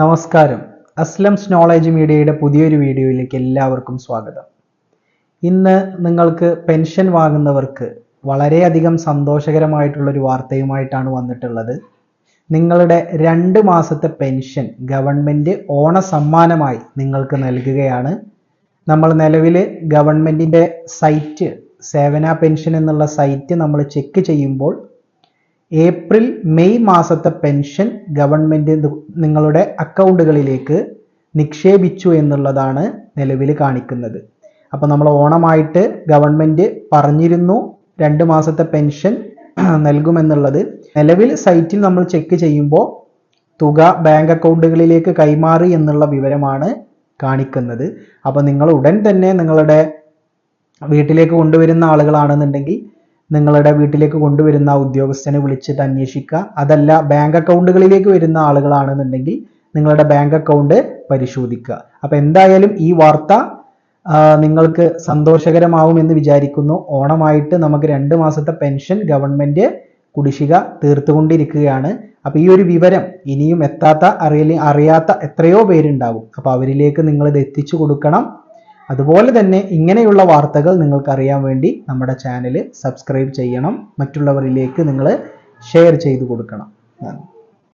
നമസ്കാരം. അസ്ലംസ് നോളേജ് മീഡിയയുടെ പുതിയൊരു വീഡിയോയിലേക്ക് എല്ലാവർക്കും സ്വാഗതം. ഇന്ന് നിങ്ങൾക്ക് പെൻഷൻ വാങ്ങുന്നവർക്ക് വളരെയധികം സന്തോഷകരമായിട്ടുള്ളൊരു വാർത്തയുമായിട്ടാണ് വന്നിട്ടുള്ളത്. നിങ്ങളുടെ രണ്ട് മാസത്തെ പെൻഷൻ ഗവൺമെന്റ് ഓണസമ്മാനമായി നിങ്ങൾക്ക് നൽകുകയാണ്. നമ്മൾ നിലവിൽ ഗവൺമെന്റിന്റെ സൈറ്റ് സേവന പെൻഷൻ എന്നുള്ള സൈറ്റ് നമ്മൾ ചെക്ക് ചെയ്യുമ്പോൾ ഏപ്രിൽ മെയ് മാസത്തെ പെൻഷൻ ഗവൺമെന്റ് നിങ്ങളുടെ അക്കൗണ്ടുകളിലേക്ക് നിക്ഷേപിച്ചു എന്നുള്ളതാണ് നിലവിൽ കാണിക്കുന്നത്. അപ്പോൾ നമ്മൾ ഓണമായിട്ട് ഗവൺമെന്റ് പറഞ്ഞിരുന്നു രണ്ട് മാസത്തെ പെൻഷൻ നൽകുമെന്നുള്ളത്. നിലവിൽ സൈറ്റിൽ നമ്മൾ ചെക്ക് ചെയ്യുമ്പോൾ തുക ബാങ്ക് അക്കൗണ്ടുകളിലേക്ക് കൈമാറി എന്നുള്ള വിവരമാണ് കാണിക്കുന്നത്. അപ്പോൾ നിങ്ങൾ ഉടൻ തന്നെ നിങ്ങളുടെ വീട്ടിലേക്ക് കൊണ്ടുവരുന്ന ആളുകളാണെന്നുണ്ടെങ്കിൽ നിങ്ങളുടെ വീട്ടിലേക്ക് കൊണ്ടുവരുന്ന ഉദ്യോഗസ്ഥനെ വിളിച്ചിട്ട് അന്വേഷിക്കുക. അതല്ല ബാങ്ക് അക്കൗണ്ടുകളിലേക്ക് വരുന്ന ആളുകളാണെന്നുണ്ടെങ്കിൽ നിങ്ങളുടെ ബാങ്ക് അക്കൗണ്ട് പരിശോധിക്കുക. അപ്പോൾ എന്തായാലും ഈ വാർത്ത നിങ്ങൾക്ക് സന്തോഷകരമാവുമെന്ന് വിചാരിക്കുന്നു. ഓണമായിട്ട് നമുക്ക് രണ്ട് മാസത്തെ പെൻഷൻ ഗവൺമെന്റ് കുടിശ്ശിക തീർത്തുകൊണ്ടിരിക്കുകയാണ്. അപ്പോൾ ഈ ഒരു വിവരം ഇനിയും എത്താത്ത അറിയ അറിയാത്ത എത്രയോ പേരുണ്ടാകും അപ്പോൾ അവരിലേക്ക് നിങ്ങളിത് എത്തിച്ചു കൊടുക്കണം. അതുപോലെ തന്നെ ഇങ്ങനെയുള്ള വാർത്തകൾ നിങ്ങൾക്കറിയാൻ വേണ്ടി നമ്മുടെ ചാനൽ സബ്സ്ക്രൈബ് ചെയ്യണം. മറ്റുള്ളവരിലേക്ക് നിങ്ങൾ ഷെയർ ചെയ്തു കൊടുക്കണം. നന്ദി.